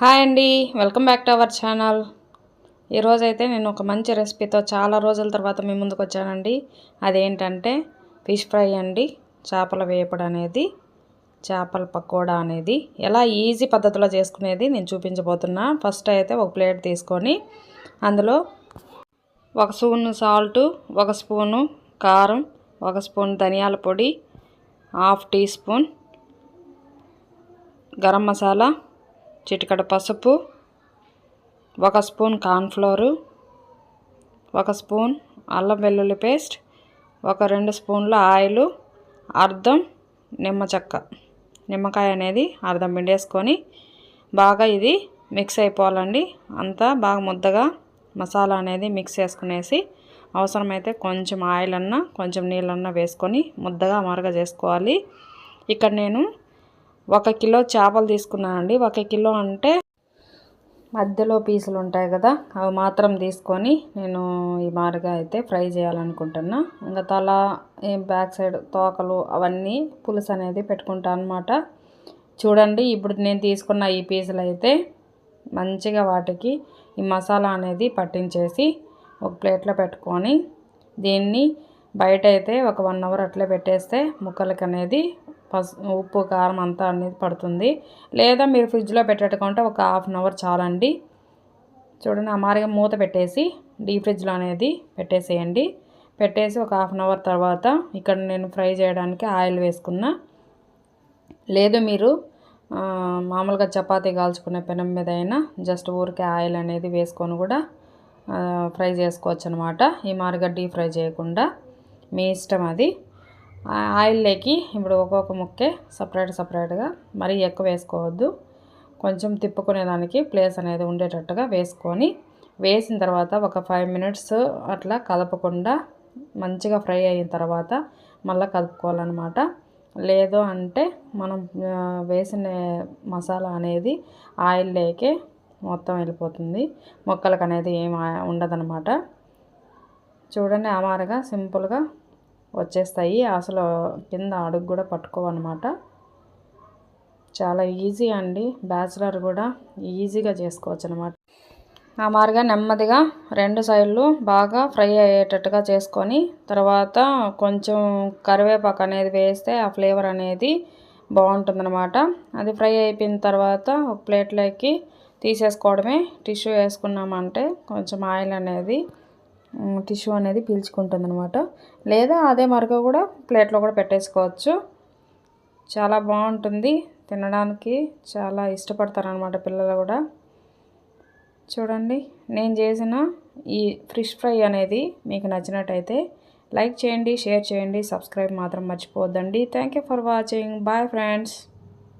Hi అండి welcome back to our channel. ఈరోజైతే నేను ఒక మంచి రెసిపీతో చాలా రోజుల తర్వాత మీ ముందుకు వచ్చానండి. అదేంటంటే ఫిష్ ఫ్రై అండి. చేపల వేపుడు అనేది చేపల పకోడా అనేది. ఎలా ఈజీ పద్ధతిలో చేసుకునేది నేను చూపించబోతున్నా. ఫస్ట్ అయితే ఒక ప్లేట్ తీసుకొని అందులో ఒక స్పూను సాల్టు ఒక స్పూను కారం ఒక స్పూన్ ధనియాల పొడి half teaspoon garam masala చిటికడ పసుపు ఒక స్పూన్ కార్న్ఫ్లోరు ఒక స్పూన్ అల్లం వెల్లుల్లి పేస్ట్ ఒక రెండు స్పూన్ల ఆయిల్ అర్ధం నిమ్మ చెక్క. నిమ్మకాయ అనేది అర్ధం పిండేసుకొని బాగా ఇది మిక్స్ అయిపోవాలండి. అంతా బాగా ముద్దగా మసాలా అనేది మిక్స్ చేసుకునేసి అవసరమైతే కొంచెం ఆయిల్ అన్నా కొంచెం నీళ్ళన్నా వేసుకొని ముద్దగా మరగ చేసుకోవాలి ఇక్కడ నేను ఒక కిలో చేపలు తీసుకున్నానండి. ఒక కిలో అంటే మధ్యలో పీసులు ఉంటాయి కదా అవి మాత్రం తీసుకొని నేను ఈ మారుగా అయితే ఫ్రై చేయాలనుకుంటున్నా. ఇంకా తల బ్యాక్ సైడ్ తోకలు అవన్నీ పులుసు అనేది పెట్టుకుంటాను అనమాట చూడండి ఇప్పుడు నేను తీసుకున్న ఈ పీసులు అయితే మంచిగా వాటికి ఈ మసాలా అనేది పట్టించేసి ఒక ప్లేట్లో పెట్టుకొని దీన్ని బయట అయితే ఒక వన్ అవర్ అట్లే పెట్టేస్తే ముక్కలకి అనేది ఉప్పు కారం అంతా అనేది పడుతుంది. లేదా మీరు ఫ్రిడ్జ్లో పెట్టేట్టుకుంటే ఒక హాఫ్ అన్ అవర్ చాలండి. చూడండి ఆ మూత పెట్టేసి డీ ఫ్రిడ్జ్లో అనేది పెట్టేసేయండి. పెట్టేసి ఒక హాఫ్ అన్ అవర్ తర్వాత ఇక్కడ నేను ఫ్రై చేయడానికి ఆయిల్ వేసుకున్నా. లేదు మీరు మామూలుగా చపాతీ కాల్చుకునే పెనం మీద అయినా జస్ట్ ఊరికే ఆయిల్ అనేది వేసుకొని కూడా ఫ్రై చేసుకోవచ్చు అనమాట ఈ మారిగా డీప్ ఫ్రై చేయకుండా మీ ఇష్టం అది. ఆయిల్లోకి ఇప్పుడు ఒక్కొక్క ముక్కే సపరేట్ సపరేట్గా మరీ ఎక్కువ వేసుకోవద్దు. కొంచెం తిప్పుకునేదానికి ప్లేస్ అనేది ఉండేటట్టుగా వేసుకొని వేసిన తర్వాత ఒక ఫైవ్ మినిట్స్ అట్లా కలపకుండా మంచిగా ఫ్రై అయిన తర్వాత మళ్ళీ కలుపుకోవాలన్నమాట. లేదు అంటే మనం వేసిన మసాలా అనేది ఆయిల్లోకే మొత్తం వెళ్ళిపోతుంది. మొక్కలకు అనేది ఏం ఉండదనమాట చూడండి అమారుగా సింపుల్గా వచ్చేస్తాయి. అసలు కింద అడుగు కూడా పట్టుకోవన్నమాట. చాలా ఈజీ అండి. బ్యాచిలర్ కూడా ఈజీగా చేసుకోవచ్చు అనమాట ఆ మారిగా నెమ్మదిగా రెండు సైడ్లు బాగా ఫ్రై అయ్యేటట్టుగా చేసుకొని తర్వాత కొంచెం కరివేపాకు అనేది వేస్తే ఆ ఫ్లేవర్ అనేది బాగుంటుందన్నమాట. అది ఫ్రై అయిపోయిన తర్వాత ఒక ప్లేట్లోకి తీసేసుకోవడమే. టిష్యూ వేసుకున్నామంటే కొంచెం ఆయిల్ అనేది టిష్యూ అనేది పీల్చుకుంటుంది అనమాట లేదా అదే మరక కూడా ప్లేట్లో కూడా పెట్టేసుకోవచ్చు. చాలా బాగుంటుంది. తినడానికి చాలా ఇష్టపడతారనమాట పిల్లలు కూడా. చూడండి నేను చేసిన ఈ ఫిష్ ఫ్రై అనేది మీకు నచ్చినట్టయితే లైక్ చేయండి షేర్ చేయండి సబ్స్క్రైబ్ మాత్రం మర్చిపోవద్దండి. Thank for watching. Bye friends.